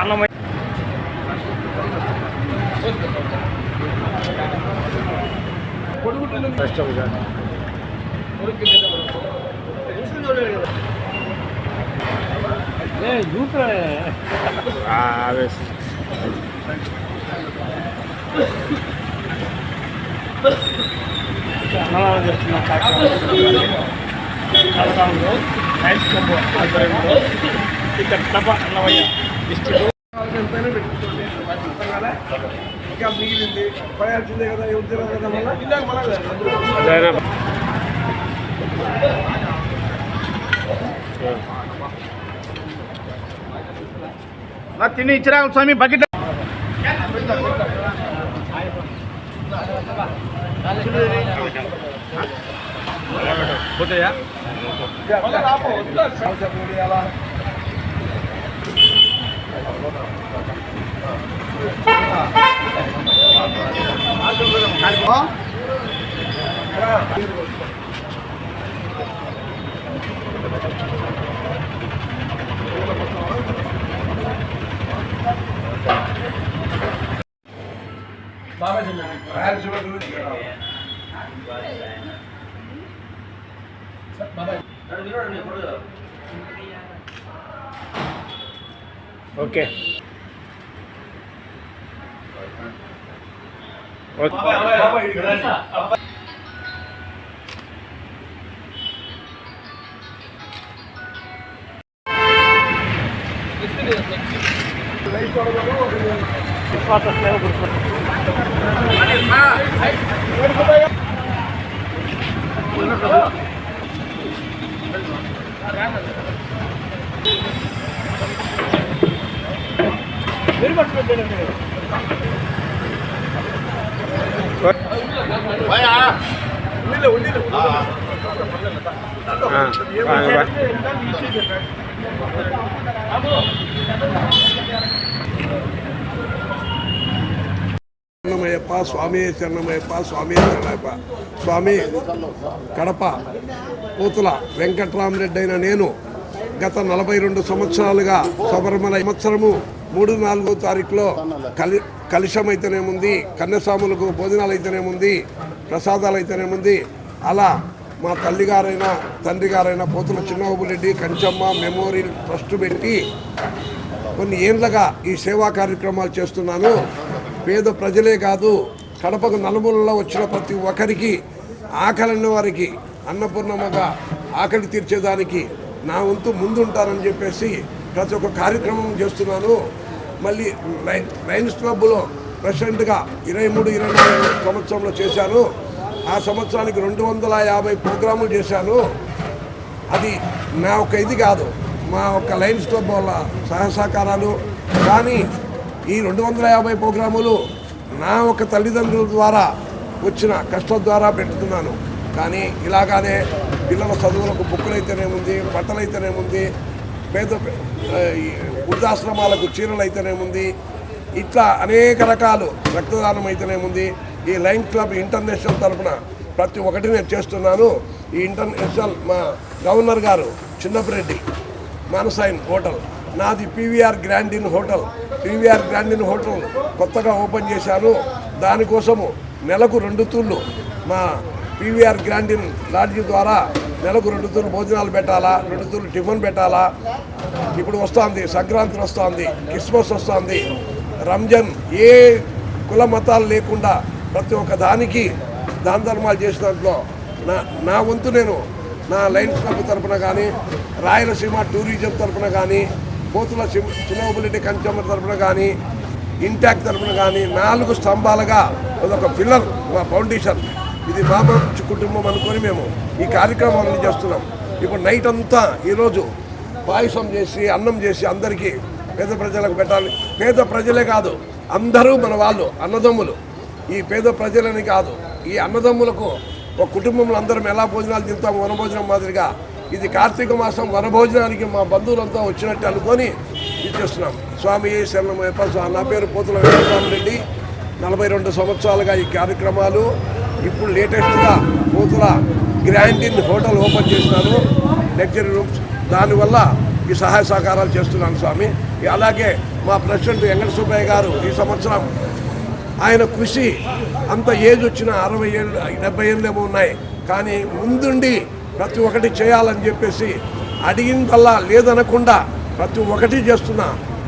అన్నమయ్య అన్నదానం చేస్తున్న కార్యక్రమంలో రైస్ క్లబ్ ఆధ్వర్యంలో ఇక్కడ తప అన్నమయ్య డిస్టిక్ ఇంకా మిగిలింది. పడాల్సిందే కదా ఎవరు తినరు కదా మళ్ళీ. ఇందాక మళ్ళీ తిని ఇచ్చిరా స్వామి బకెట్ పోతాయా? బాబాయ్. ఓకే విశ్వాస సేవ గురుకులం చరణమయ్యప్ప స్వామి చరణమయ్యప్ప స్వామి శరణమయ్యప్ప స్వామి కడప పూతుల వెంకట్రామరెడ్డి అయిన నేను గత నలభై రెండు సంవత్సరాలుగా శబరిమల సంవత్సరము మూడు నాలుగో తారీఖులో కలి కలుషం అయితేనేముంది కన్యస్వాములకు భోజనాలు అయితేనేముంది ప్రసాదాలు అయితేనేముంది అలా మా తల్లిగారైన తండ్రి గారైన పోతుల చిన్నబాబురెడ్డి కంచమ్మ మెమోరియల్ ట్రస్ట్ పెట్టి కొన్ని ఏళ్ళగా ఈ సేవా కార్యక్రమాలు చేస్తున్నాను. పేద ప్రజలే కాదు కడపకు నలుమూలలో వచ్చిన ప్రతి ఒక్కరికి ఆకలిన్న వారికి అన్నపూర్ణమ్మగా ఆకలి తీర్చేదానికి నా వంతు ముందుంటానని చెప్పేసి ప్రతి ఒక్క కార్యక్రమం చేస్తున్నాను. మళ్ళీ లైన్ లయన్స్ క్లబ్లో ప్రెసిడెంట్గా ఇరవై మూడు ఇరవై నాలుగు సంవత్సరంలో చేశాను ఆ సంవత్సరానికి రెండు వందల యాభై ప్రోగ్రాములు చేశాను అది నా ఒక ఇది కాదు. మా ఒక లైన్స్ క్లబ్ వల్ల సహసహకారాలు కానీ ఈ రెండు వందల యాభై ప్రోగ్రాములు నా ఒక తల్లిదండ్రుల ద్వారా వచ్చిన కష్టం ద్వారా పెట్టుతున్నాను కానీ ఇలాగానే పిల్లల చదువులకు బుక్కులు అయితేనేముంది బట్టలు అయితేనేముంది పేద ఈ వృద్ధాశ్రమాలకు చీరలు అయితేనేముంది ఇట్లా అనేక రకాలు రక్తదానం అయితేనేముంది. ఈ లైన్ క్లబ్ ఇంటర్నేషనల్ తరఫున ప్రతి ఒక్కటి నేను చేస్తున్నాను. ఈ ఇంటర్నేషనల్ మా గవర్నర్ గారు చిన్నపిరెడ్డి మానసాయిన్ హోటల్. నాది PVR grand inn hotel. PVR grand inn hotel కొత్తగా ఓపెన్ చేశాను దానికోసము నెలకు రెండు తూళ్ళు మా పీవీఆర్ గ్రాండిన్ లాడ్జీ ద్వారా నెలకు రెండు తూర్లు భోజనాలు పెట్టాలా రెండు తూర్లు టిఫిన్ పెట్టాలా? ఇప్పుడు వస్తుంది సంక్రాంతి వస్తుంది క్రిస్మస్ వస్తుంది. రంజాన్ ఏ కుల మతాలు లేకుండా ప్రతి ఒక్క దానికి దాన ధర్మాలు చేసిన దాంట్లో నా నా వంతు నేను నా లైన్స్ క్లబ్ తరపున కానీ రాయలసీమ టూరిజం తరపున కానీ పోతుల చిన్నబుల్లెడ్డి కంచమ్మ తరపున కానీ ఇంటాక్ తరపున కానీ నాలుగు స్తంభాలుగా అదొక పిల్లర్ మా ఫౌండేషన్. ఇది బాబా కుటుంబం అనుకొని మేము ఈ కార్యక్రమాలను చేస్తున్నాం. ఇప్పుడు నైట్ అంతా ఈరోజు పాయసం చేసి అన్నం చేసి అందరికీ పేద ప్రజలకు పెట్టాలి. పేద ప్రజలే కాదు అందరూ మన వాళ్ళు అన్నదమ్ములు. ఈ పేద ప్రజలని కాదు ఈ అన్నదమ్ములకు ఒక కుటుంబంలో అందరం ఎలా భోజనాలు తింటాం వనభోజనం మాదిరిగా ఇది కార్తీక మాసం వనభోజనానికి మా బంధువులంతా వచ్చినట్టు అనుకొని ఇచ్చేస్తున్నాం స్వామి శరణం వేప నా పేరు పోతుల వెంకటరామరెడ్డి. నలభై రెండు సంవత్సరాలుగా ఈ కార్యక్రమాలు ఇప్పుడు లేటెస్ట్గా కోతుల గ్రాండ్ ఇన్ హోటల్ ఓపెన్ చేసినాను లగ్జరీ రూమ్స్. దానివల్ల ఈ సహాయ సహకారాలు చేస్తున్నాను స్వామి. అలాగే మా ప్రెసిడెంట్ వెంకట సుబ్బయ్య గారు ఈ సంవత్సరం ఆయన కృషి అంత ఏజ్ వచ్చిన అరవై ఏళ్ళు డెబ్బై ఏళ్ళేమో ఉన్నాయి. కానీ ముందుండి ప్రతి ఒక్కటి చేయాలని చెప్పేసి అడిగిందల్లా లేదనకుండా ప్రతి ఒక్కటి చేస్తున్న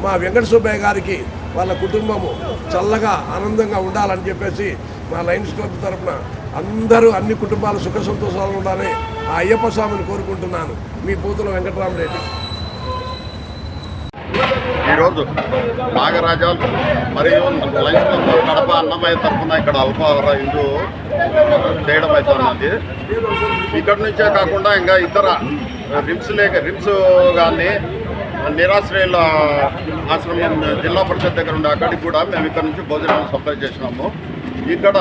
మా వెంకట సుబ్బయ్య గారికి వాళ్ళ కుటుంబము చల్లగా ఆనందంగా ఉండాలని చెప్పేసి మా లయన్స్ క్లబ్ తరఫున అందరూ అన్ని కుటుంబాలు సుఖ సంతోషాలు ఉండాలని ఆ అయ్యప్ప స్వామిని కోరుకుంటున్నాను. మీ పూతుల వెంకటరామరెడ్డి. ఈరోజు నాగరాజాలు మరియు లైన్స్ క్లబ్ కడప అన్నమయ్య తరఫున ఇక్కడ అల్పహార హిందూ చేయడం అవుతున్నది ఇక్కడ నుంచే కాకుండా ఇంకా ఇతర రిమ్స్ లేక రిమ్స్ కానీ నిరాశ్రయుల ఆశ్రమం జిల్లా పరిషత్ దగ్గర ఉండే అక్కడికి కూడా మేము ఇక్కడ నుంచి భోజనాలు సప్లై చేసినాము. ఇక్కడ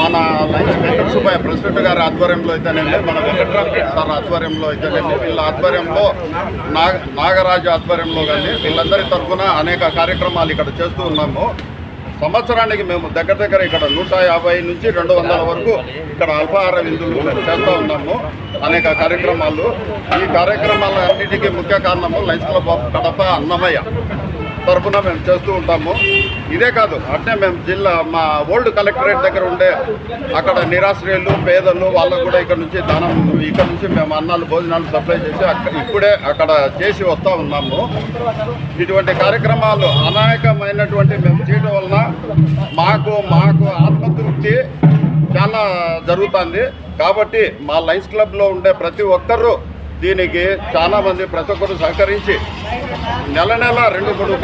మన లైన్స్ వెంకట సుబ్బయ్య ప్రెసిడెంట్ గారి ఆధ్వర్యంలో అయితేనేమి మన వెంకటరామరెడ్డి సార్ ఆధ్వర్యంలో అయితేనేమి వీళ్ళ ఆధ్వర్యంలో నాగ నాగరాజు ఆధ్వర్యంలో కానీ వీళ్ళందరి తరఫున అనేక కార్యక్రమాలు ఇక్కడ చేస్తూ ఉన్నాము. సంవత్సరానికి మేము దగ్గర దగ్గర ఇక్కడ నూట యాభై నుంచి రెండు వందల వరకు ఇక్కడ అల్పాహార విందులు చేస్తూ ఉన్నాము. అనేక కార్యక్రమాలు. ఈ కార్యక్రమాల అన్నిటికీ ముఖ్య కారణము లైన్స్ క్లబ్ కడప అన్నమయ్య. తరఫున మేము చేస్తూ ఉంటాము. ఇదే కాదు అంటే మేము జిల్లా మా ఓల్డ్ కలెక్టరేట్ దగ్గర ఉండే అక్కడ నిరాశ్రయులు పేదలు వాళ్ళకు కూడా ఇక్కడ నుంచి దానం ఇక్కడ నుంచి మేము అన్నాలు భోజనాలు సప్లై చేసి ఇప్పుడే అక్కడ చేసి వస్తూ ఉన్నాము. ఇటువంటి కార్యక్రమాలు అనేకమైనటువంటి మేము చేయడం వలన మాకు మాకు ఆత్మతృప్తి చాలా జరుగుతుంది. కాబట్టి మా లైన్స్ క్లబ్లో ఉండే ప్రతి ఒక్కరూ దీనికి చాలా మంది ప్రతి ఒక్కరు సహకరించి నెల నెల రెండు మూడు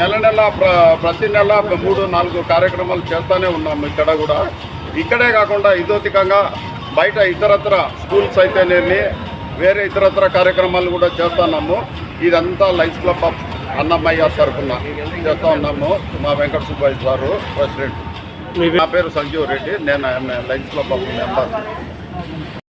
నెల నెల ప్ర- ప్రతి నెల మూడు నాలుగు కార్యక్రమాలు చేస్తూనే ఉన్నాము ఇక్కడ కూడా. ఇక్కడే కాకుండా ఇదోతికంగా బయట ఇతరత్ర స్కూల్స్ అయితేనేమి వేరే ఇతరత్ర కార్యక్రమాలు కూడా చేస్తున్నాము ఇదంతా లైన్స్ క్లబ్ ఆఫ్ అన్నమయ్య తరఫున చేస్తూ ఉన్నాము. మా వెంకట సుబ్బయ్య సారు ప్రెసిడెంట్. నా పేరు సంజీవ్ రెడ్డి. నేను లైన్స్ క్లబ్ ఆఫ్ మెంబర్.